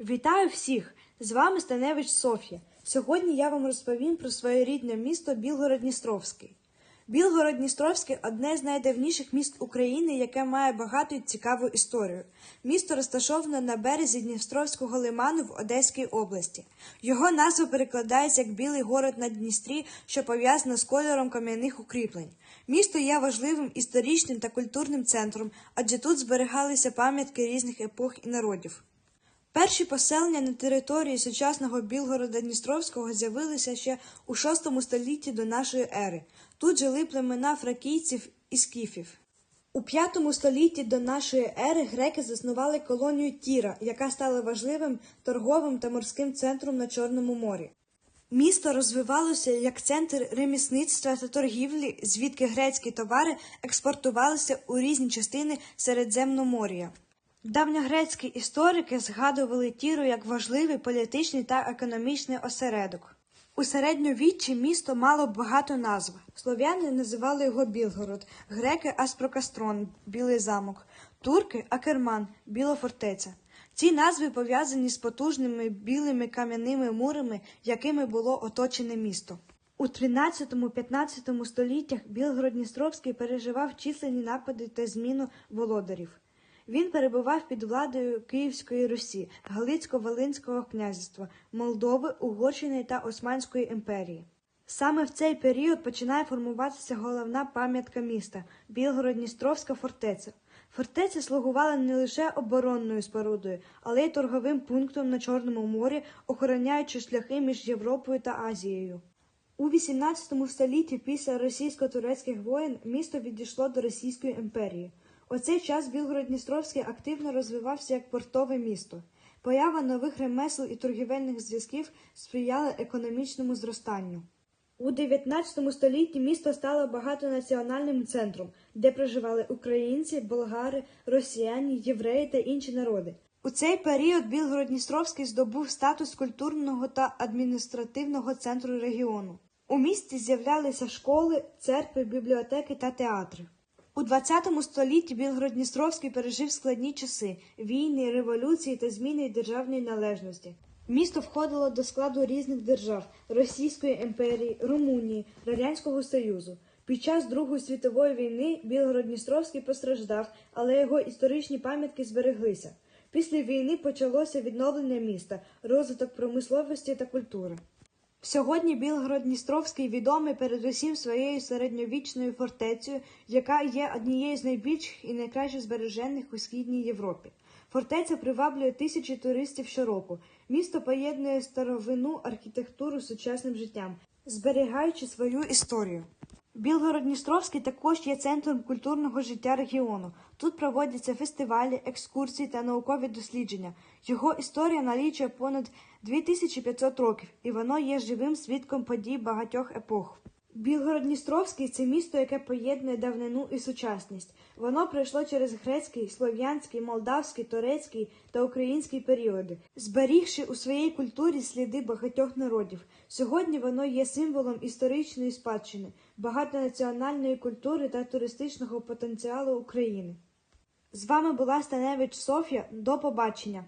Вітаю всіх! З вами Станевич Софія. Сьогодні я вам розповім про своє рідне місто Білгород-Дністровський. Білгород-Дністровський одне з найдавніших міст України, яке має багату і цікаву історію. Місто розташоване на березі Дністровського лиману в Одеській області. Його назва перекладається як Білий город на Дністрі, що пов'язано з кольором кам'яних укріплень. Місто є важливим історичним та культурним центром, адже тут зберігалися пам'ятки різних епох і народів. Перші поселення на території сучасного Білгорода Дністровського з'явилися ще у VI столітті до нашої ери. Тут жили племена фракійців і скіфів. У V столітті до нашої ери греки заснували колонію Тіра, яка стала важливим торговим та морським центром на Чорному морі. Місто розвивалося як центр ремісництва та торгівлі, звідки грецькі товари експортувалися у різні частини Середземномор'я. Давньогрецькі історики згадували Тіру як важливий політичний та економічний осередок. У середньовіччі місто мало багато назв. Слов'яни називали його Білгород, греки Аспрокастрон, Білий замок, турки Акерман, Біла фортеця. Ці назви пов'язані з потужними білими кам'яними мурами, якими було оточене місто. У 13-15 століттях Білгород-Дністровський переживав численні напади та зміну володарів. Він перебував під владою Київської Русі, Галицько-Волинського князівства, Молдови, Угорщини та Османської імперії. Саме в цей період починає формуватися головна пам'ятка міста Білгород-Дністровська фортеця. Фортеця слугувала не лише оборонною спорудою, але й торговим пунктом на Чорному морі, охороняючи шляхи між Європою та Азією. У XVIII столітті після російсько-турецьких воєн місто відійшло до Російської імперії. У цей час Білгород-Дністровський активно розвивався як портове місто. Поява нових ремесел і торгівельних зв'язків сприяла економічному зростанню. У 19 столітті місто стало багатонаціональним центром, де проживали українці, болгари, росіяни, євреї та інші народи. У цей період Білгород-Дністровський здобув статус культурного та адміністративного центру регіону. У місті з'являлися школи, церкви, бібліотеки та театри. У ХХ столітті Білгород-Дністровський пережив складні часи війни, революції та зміни державної належності. Місто входило до складу різних держав Російської імперії, Румунії, Радянського Союзу. Під час Другої світової війни Білгород-Дністровський постраждав, але його історичні пам'ятки збереглися. Після війни почалося відновлення міста, розвиток промисловості та культури. Сьогодні Білгород-Дністровський відомий передусім своєю середньовічною фортецею, яка є однією з найбільших і найкраще збережених у східній Європі. Фортеця приваблює тисячі туристів щороку. Місто поєднує старовину архітектуру з сучасним життям, зберігаючи свою історію. Білгород-Дністровський також є центром культурного життя регіону. Тут проводяться фестивалі, екскурсії та наукові дослідження. Його історія налічує понад 2500 років, і воно є живим свідком подій багатьох епох. Білгород-Дністровський це місто, яке поєднує давнину і сучасність. Воно пройшло через грецький, слов'янський, молдавський, турецький та український періоди, зберігши у своїй культурі сліди багатьох народів. Сьогодні воно є символом історичної спадщини, багатонаціональної культури та туристичного потенціалу України. З вами була Станевич Софія. До побачення!